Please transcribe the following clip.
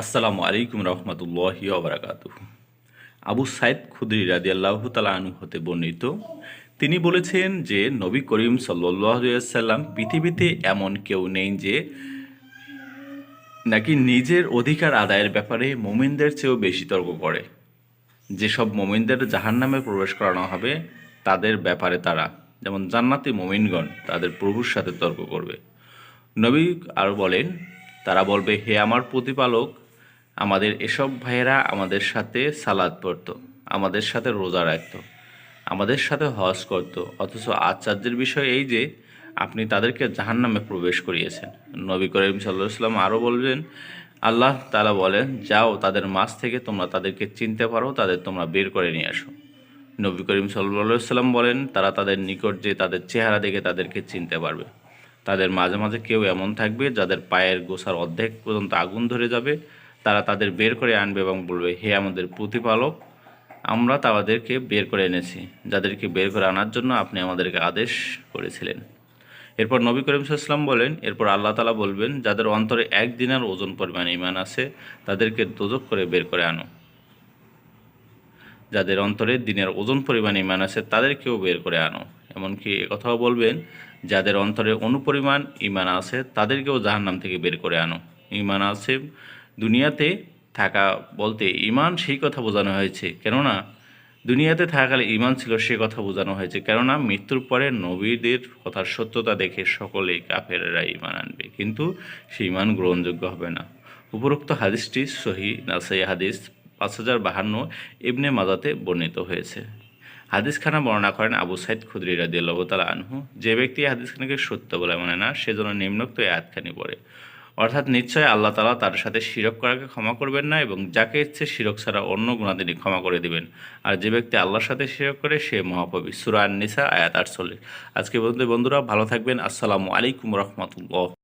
আসসালামু আলাইকুম রহমতুল্লাহি ওবরাকাত আবু সাইদ খুদরি রাদি আল্লাহ তালু হতে বর্ণিত, তিনি বলেছেন যে নবী করিম সাল্লাম পৃথিবীতে এমন কেউ নেই যে নাকি নিজের অধিকার আদায়ের ব্যাপারে মোমিনদের চেয়েও বেশি তর্ক করে। যেসব মোমিনদের জাহান নামে প্রবেশ করানো হবে, তাদের ব্যাপারে তারা, যেমন জান্নাতি মোমিনগণ, তাদের প্রভুর সাথে তর্ক করবে। নবী আর বলেন, তারা বলবে, হে আমার প্রতিপালক আমাদের এসব ভাইয়েরা আমাদের সাথে সালাদ পড়তো, আমাদের সাথে রোজা রাখত, আমাদের সাথে হজ করত, অথচ আচার্যের বিষয় এই যে আপনি তাদেরকে জাহান নামে প্রবেশ করিয়েছেন। নবী করিম সাল্লাহ সাল্লাম আরও বলবেন, আল্লাহ তালা বলেন, যাও তাদের মাছ থেকে তোমরা তাদেরকে চিনতে পারো, তাদের তোমরা বের করে নিয়ে আসো। নবী করিম সাল্লা সাল্লাম বলেন, তারা তাদের নিকট যে তাদের চেহারা দেখে তাদেরকে চিনতে পারবে। তাদের মাঝে মাঝে কেউ এমন থাকবে যাদের পায়ের গোসার অর্ধেক পর্যন্ত আগুন ধরে যাবে তারা তাদের বের করে আনবে এবং বলবে, হে আমাদের প্রতিপালক, আমরা তাদেরকে বের করে এনেছি, যাদেরকে বের করে আনার জন্য আপনি আমাদেরকে আদেশ করেছিলেন। এরপর নবী করিম সাল্লাম বলেন, এরপর আল্লাহ তালা বলবেন, যাদের অন্তরে এক দিনের ওজন পরিমাণ ইমান আছে, তাদেরকে দোজক করে বের করে আনো। যাদের অন্তরে দিনের ওজন পরিমাণ ইমান আছে, তাদেরকেও বের করে আনো। এমনকি কথাও বলবেন, যাদের অন্তরে অনুপরিমাণ ইমান আছে, তাদেরকেও জাহান্নাম থেকে বের করে আনো। ইমান আছে দুনিয়াতে থাকা বলতে ইমান সেই কথা বোঝানো হয়েছে। কেননা দুনিয়াতে থাকাকালে ইমান ছিল সে কথা বোঝানো হয়েছে। কেননা মৃত্যুর পরে নবীদের কথার সত্যতা দেখে সকলেই কাফেরেরা ইমান আনবে। কিন্তু সেই ইমান গ্রহণযোগ্য হবে না। উপরোক্ত হাদিসটি সহি নাসাই হাদিস পাঁচ হাজার বাহান্ন ইবনে মাজাতে বর্ণিত হয়েছে। হাদিসখানা বর্ণনা করেন আবু সাইদ খুদরি তাআলা আনহু। যে ব্যক্তি হাদিসখানাকে সত্য বলে মানে না সেজন্য নিম্নোক্ত আয়াতখানি পড়ে। অর্থাৎ নিশ্চয় আল্লাহ তালা তার সাথে শিরক করাকে ক্ষমা করবেন না এবং যাকে ইচ্ছে শিরক ছাড়া অন্য গুণা তিনি ক্ষমা করে দিবেন। আর যে ব্যক্তি আল্লাহর সাথে শিরক করে, সে মহাপবি সুরা নিসা আয়াত আটচল্লিশ। আজকে বন্ধু বন্ধুরা, ভালো থাকবেন। আসসালামু আলাইকুম রহমতুল্লাহ।